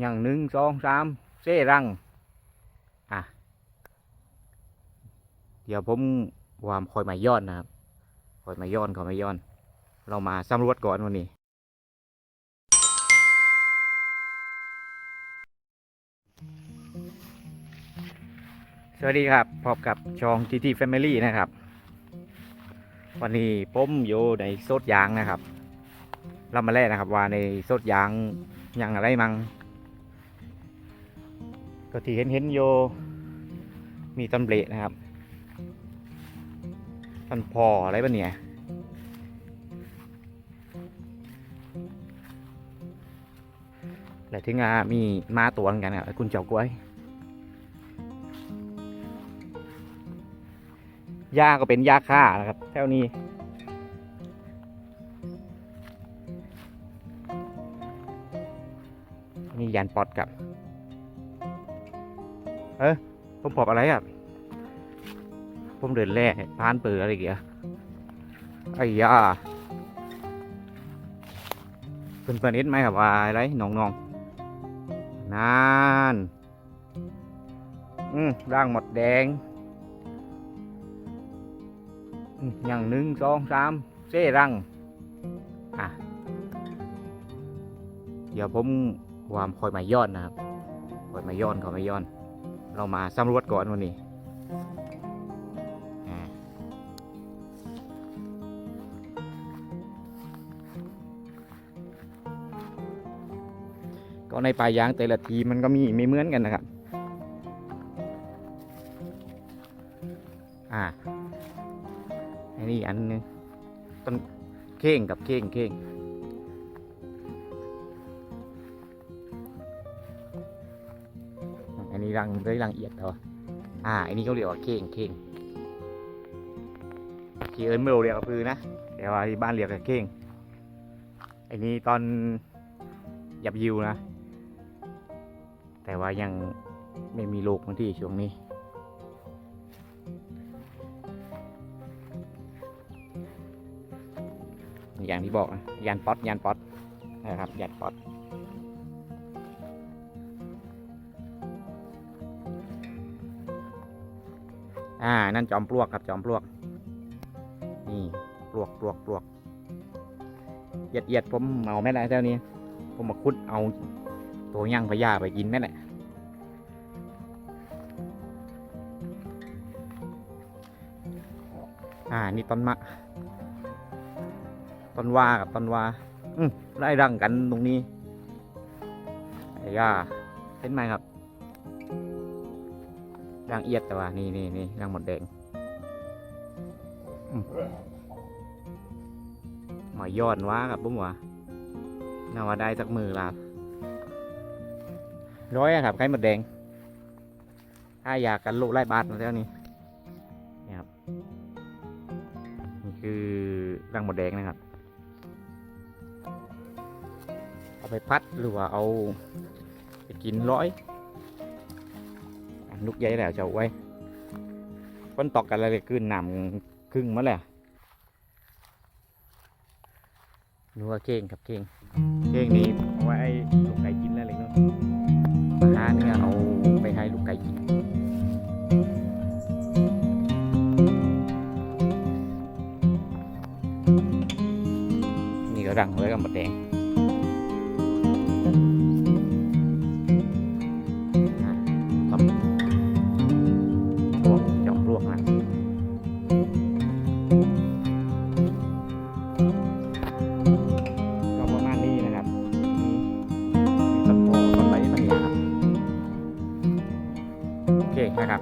อย่างหนึ่งสองสามเส้รังอะ เดี๋ยวผมวามคอยมาย้อนนะครับคอยมาย้อนคอยมาย้อน เรามาสำรวจก่อนวันนี้สวัสดีครับพบกับช่อง TT Family นะครับ วันนี้ผมอยู่ในโซดยางนะครับ เรามาแล่นะครับว่าในโซดยางยังอะไรมั่ง ก็ที่เห็นเห็นโยมีต้นเบลนะครับต้นพออะไรบ้าเนี่ยและถึงอะมีมาตัวเหมือนกันครับคุณเจ้ากล้วยหญ้าก็เป็นหญ้าค่านะครับแถวนี้นี่ยานปอดกับ เออผมปอบอะไรอะผมเดินแร่พานเปืออะไรเกี่ยไอ้ยาเพื่อนเพื่อนๆเห็นไหมครับว่าอะไรน้องน้องนานอืมร่างหมดแดงอย่างหนึ่งสองสามเส้รังอะเดี๋ยวผมวามคอยมาย้อนนะครับคอยมาย้อนคอยมาย้อน เรามาสำรวจก่อนวันนี้ก็ในป่ายางแต่ละทีมันก็มีไม่เหมือนกันนะครับ อ่าอันนี้อันนึงต้นเข่งกับเข่งเข่ง นนี้รังได้รังเอียดเหรออ่าอันนี้เขาเรียกว่าเข่งเข่งที่เอิญไม่รู้เรียกว่าพือนะแต่ว่าที่บ้านเรียกว่าเข่งอันนี้ตอนหยับยิวนะ แต่ว่ายังไม่มีลูกบางที่ช่วงนี้อย่างที่บอกนะยานป๊อตยานป๊อตนะครับยานป๊อต อ่า นั่นจอมปลวกครับจอมปลวก นี่ปลวกปลวกปลวกเหยียดเหยียดผมเมาแม่ได้เท่านี้ ผมมาคุดเอาตัวย่างพญาไปกินแม่แหละอ่า นี่ต้นมะ ต้นว่ากับต้นว่าอืมไล่รังกันตรงนี้ไอ้ย่าเห็นไหมครับ ร่างเอียดแต่ว่านี่นี่นี่ร่างหมดแดงหมอยย้อนว้าครับผมว่าน่าว่าได้สักมือละร้อยครับไข่หมดแดง ถ้าอยากกันลูกไล่บาทมาแล้วนี่นี่ครับนี่คือร่างหมดแดงนะครับ เอาไปพัดหรือว่าเอาไปกินร้อย ลูกใหญ่แล้วเจะเอาไว้ฝนตกกันอะไรขึ้นนำครึ่งมาแล้วนัวเก่งครับเก่งเก่งนี้เอาไว้ให้ลูกไก่กินแล้วเลยเนาะหาเนื้อเอาไปให้ลูกไก่กินนี่ก็รังไว้กับหมดแดง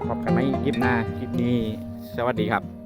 พบกันไหมคลิปหน้าคลิปนี้ สวัสดีครับ